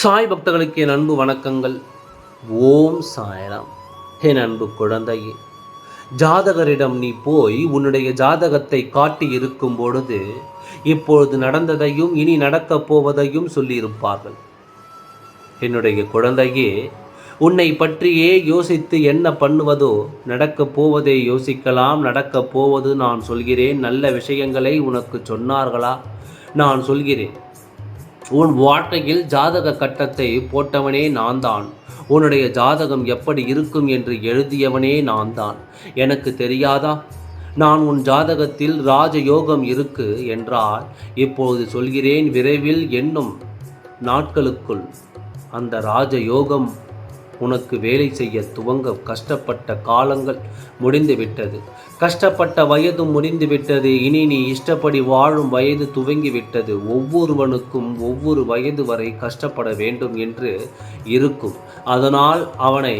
சாய் பக்தர்களுக்கு என் அன்பு வணக்கங்கள். ஓம் சாயராம். என் அன்பு குழந்தையே ஜாதகரிடம் நீ போய் உன்னுடைய ஜாதகத்தை காட்டி இருக்கும் பொழுது இப்பொழுது நடந்ததையும் இனி நடக்கப் போவதையும் சொல்லியிருப்பார்கள். என்னுடைய குழந்தையே உன்னை பற்றியே யோசித்து என்ன பண்ணுவதோ நடக்கப் போவதை யோசிக்கலாம் நடக்கப் போவது நான் சொல்கிறேன். நல்ல விஷயங்களை உனக்கு சொன்னார்களா? நான் சொல்கிறேன். உன் வாழ்க்கையில் ஜாதக கட்டத்தை போட்டவனே நான் தான் உன்னுடைய ஜாதகம் எப்படி இருக்கும் என்று எழுதியவனே நான் தான் எனக்கு தெரியாதா? நான் உன் ஜாதகத்தில் ராஜயோகம் இருக்கு என்றால் இப்போது சொல்கிறேன் விரைவில் என்னும் நாட்களுக்குள் அந்த ராஜயோகம் உனக்கு வேலை செய்ய துவங்க கஷ்டப்பட்ட காலங்கள் முடிந்துவிட்டது கஷ்டப்பட்ட வயது முடிந்துவிட்டது இனி நீ இஷ்டப்படி வாழும் வயது துவங்கிவிட்டது ஒவ்வொருவனுக்கும் ஒவ்வொரு வயது வரை கஷ்டப்பட வேண்டும் என்று இருக்கும். அதனால் அவனை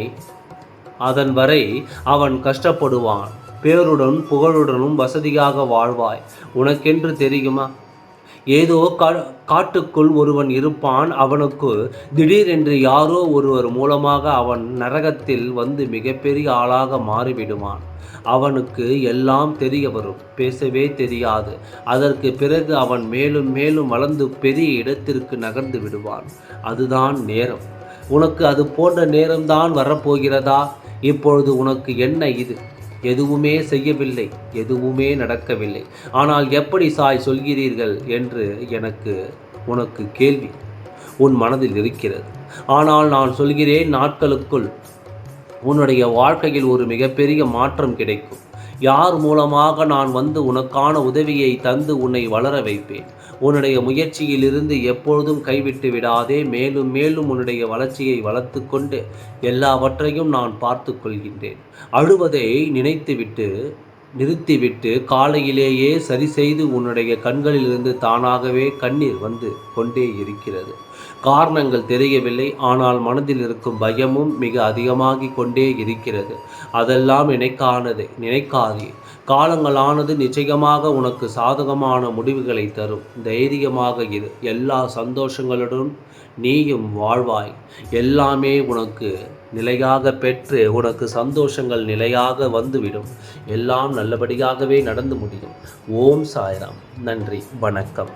அதன் வரை அவன் கஷ்டப்படுவான். பேருடன் புகழுடனும் வசதியாக வாழ்வாய். உனக்கென்று தெரியுமா? ஏதோ கா காட்டுக்குள் ஒருவன் இருப்பான். அவனுக்கு திடீரென்று யாரோ ஒருவர் மூலமாக அவன் நரகத்தில் வந்து மிகப்பெரிய ஆளாக மாறிவிடுவான். அவனுக்கு எல்லாம் தெரிய வரும். பேசவே தெரியாது. அதற்கு பிறகு அவன் மேலும் மேலும் வளர்ந்து பெரிய இடத்திற்கு நகர்ந்து விடுவான். அதுதான் நேரம். உனக்கு அது போன்ற நேரம்தான் வரப்போகிறதா? இப்பொழுது உனக்கு என்ன இது? எதுவுமே செய்யவில்லை எதுவுமே நடக்கவில்லை. ஆனால் எப்படி சாய் சொல்கிறீர்கள்? என்று எனக்கு உனக்கு கேள்வி உன் மனதில் இருக்கிறது. ஆனால் நான் சொல்கிறேன் நாட்களுக்குள் உன்னுடைய வாழ்க்கையில் ஒரு மிகப்பெரிய மாற்றம் கிடைக்கும். யார் மூலமாக நான் வந்து உனக்கான உதவியை தந்து உன்னை வளர வைப்பேன்? உன்னுடைய முயற்சியிலிருந்து எப்பொழுதும் கைவிட்டு விடாதே. மேலும் மேலும் உன்னுடைய வளர்ச்சியை வளர்த்து கொண்டு எல்லாவற்றையும் நான் பார்த்து கொள்கின்றேன் அழுவதை நினைத்துவிட்டு நிறுத்திவிட்டு காலையிலேயே சரி செய்து உன்னுடைய கண்களிலிருந்து தானாகவே கண்ணீர் வந்து கொண்டே இருக்கிறது. காரணங்கள் தெரியவில்லை. ஆனால் மனதில் இருக்கும் பயமும் மிக அதிகமாகி கொண்டே இருக்கிறது. அதெல்லாம் நினைக்கானதே நினைக்காதே. காலங்களானது நிச்சயமாக உனக்கு சாதகமான முடிவுகளை தரும். தைரியமாக இரு. எல்லா சந்தோஷங்களுடன் நீயும் வாழ்வாய். எல்லாமே உனக்கு நிலையாக பெற்று உனக்கு சந்தோஷங்கள் நிலையாக வந்துவிடும். எல்லாம் நல்லபடியாகவே நடந்து முடியும். ஓம் சாய்ராம். நன்றி. வணக்கம்.